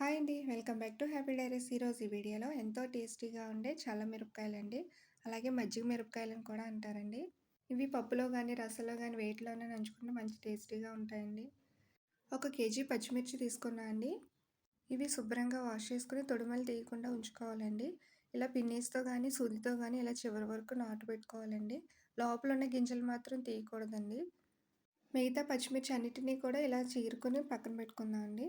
Hi అండి. Welcome back to happy diaries. ఈరోజు ఈ వీడియోలో ఎంతో టేస్టీగా ఉండే చల్ల మిరపకాయలండి. అలాగే మజ్జిగ మిరపకాయలను కూడా అంటారండి. ఇవి పప్పులో కానీ రసంలో కానీ వేటిలోనే నంచుకుంటే మంచి టేస్టీగా ఉంటాయండి. ఒక కేజీ పచ్చిమిర్చి తీసుకున్నా అండి. ఇవి శుభ్రంగా వాష్ చేసుకుని తొడుమలు తీయకుండా ఉంచుకోవాలండి. ఇలా పిన్నీస్తో కానీ సూదితో కానీ ఇలా చివరి వరకు నాటు పెట్టుకోవాలండి. లోపల ఉన్న గింజలు మాత్రం తీయకూడదండి. మిగతా పచ్చిమిర్చి అన్నిటినీ కూడా ఇలా చీరుకొని పక్కన పెట్టుకుందాం అండి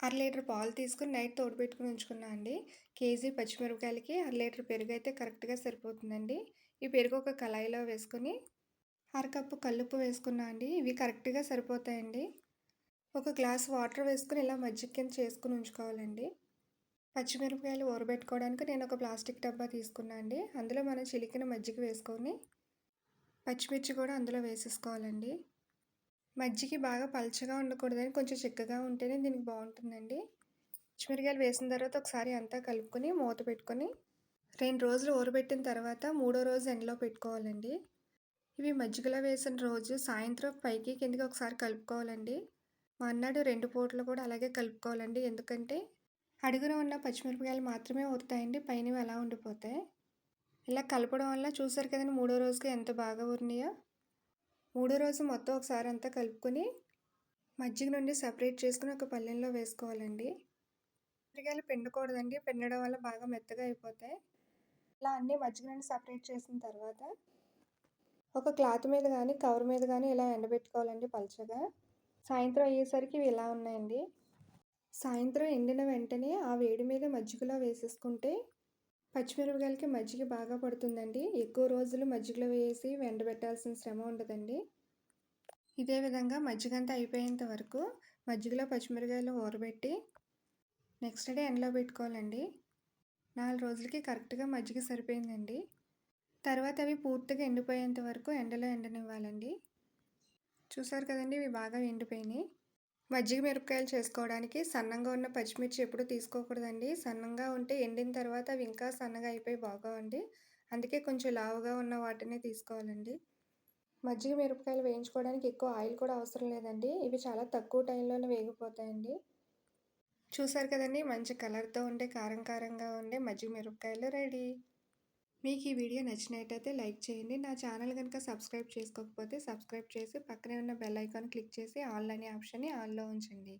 అర లీటర్ పాలు తీసుకుని నైట్ తోడు పెట్టుకుని ఉంచుకున్నా అండి. కేజీ పచ్చిమిరపకాయలకి అర లీటర్ పెరుగు అయితే కరెక్ట్గా సరిపోతుందండి. ఈ పెరుగు ఒక కళాయిలో వేసుకొని అరకప్పు కల్లుప్పు వేసుకున్నా అండి. ఇవి కరెక్ట్గా సరిపోతాయండి. ఒక గ్లాస్ వాటర్ వేసుకుని ఇలా మజ్జిగ కింద చేసుకుని ఉంచుకోవాలండి. పచ్చిమిరపకాయలు ఊరబెట్టుకోవడానికి నేను ఒక ప్లాస్టిక్ డబ్బా తీసుకున్నా అండి. అందులో మనం చిలికిన మజ్జిగ వేసుకొని పచ్చిమిర్చి కూడా అందులో వేసేసుకోవాలండి. మజ్జిగ బాగా పల్చగా ఉండకూడదని కొంచెం చిక్కగా ఉంటేనే దీనికి బాగుంటుందండి. పచ్చిమిరకాయలు వేసిన తర్వాత ఒకసారి అంతా కలుపుకొని మూత పెట్టుకొని రెండు రోజులు ఊరబెట్టిన తర్వాత మూడో రోజు ఎండలో పెట్టుకోవాలండి. ఇవి మజ్జిగలో వేసిన రోజు సాయంత్రం పైకి కిందకి ఒకసారి కలుపుకోవాలండి. మన్నాడు రెండు పూటలు కూడా అలాగే కలుపుకోవాలండి. ఎందుకంటే అడుగున ఉన్న పచ్చిమిరపకాయలు మాత్రమే ఊరుతాయండి పైన అలా ఉండిపోతాయి. ఇలా కలపడం వల్ల చూసారు కదండి మూడో రోజుకి ఎంత బాగా ఉరినాయో మూడో రోజు మొత్తం ఒకసారి అంతా కలుపుకొని మజ్జిగ నుండి సపరేట్ చేసుకుని ఒక పల్లెంలో వేసుకోవాలండి. మిరకాయలు పిండకూడదండి పిండడం వల్ల బాగా మెత్తగా అయిపోతాయి. ఇలా అన్నీ మజ్జిగ నుండి సపరేట్ చేసిన తర్వాత ఒక క్లాత్ మీద కానీ కవర్ మీద కానీ ఇలా ఎండబెట్టుకోవాలండి పలచగా. సాయంత్రం అయ్యేసరికి ఇవి ఇలా ఉన్నాయండి. సాయంత్రం ఎండిన వెంటనే ఆ వేడి మీద మజ్జిగలో వేసేసుకుంటే పచ్చిమిరపకాయలకి మజ్జిగ బాగా పడుతుందండి. ఎక్కువ రోజులు మజ్జిగలో వేసి ఎండబెట్టాల్సిన శ్రమ ఉండదండి. ఇదే విధంగా మజ్జిగ అంతా అయిపోయేంత వరకు మజ్జిగలో పచ్చిమిరపకాయలు ఊరబెట్టి నెక్స్ట్ డే ఎండలో పెట్టుకోవాలండి. నాలుగు రోజులకి కరెక్ట్గా మజ్జిగ సరిపోయిందండి. తర్వాత అవి పూర్తిగా ఎండిపోయేంత వరకు ఎండలో ఎండనివ్వాలండి. చూసారు కదండి ఇవి బాగా ఎండిపోయినాయి. మజ్జిగ మిరపకాయలు చేసుకోవడానికి సన్నంగా ఉన్న పచ్చిమిర్చి ఎప్పుడు తీసుకోకూడదండి. సన్నంగా ఉంటే ఎండిన తర్వాత అవి ఇంకా సన్నగా అయిపోయి బాగోవండి. అందుకే కొంచెం లావుగా ఉన్న వాటిని తీసుకోవాలండి. మజ్జిగ మిరపకాయలు వేయించుకోవడానికి ఎక్కువ ఆయిల్ కూడా అవసరం లేదండి. ఇవి చాలా తక్కువ టైంలోనే వేగిపోతాయండి. చూసారు కదండి? మంచి కలర్తో ఉండే కారం కారంగా ఉండే మజ్జిగ మిరపకాయలు రెడీ. మీకు ఈ వీడియో నచ్చినట్టయితే లైక్ చేయండి. నా ఛానల్ కనుక సబ్స్క్రైబ్ చేసుకోకపోతే సబ్స్క్రైబ్ చేసి పక్కనే ఉన్న బెల్ ఐకాన్ క్లిక్ చేసి ఆల్ అనే ఆప్షన్ని ఆన్లో ఉంచండి.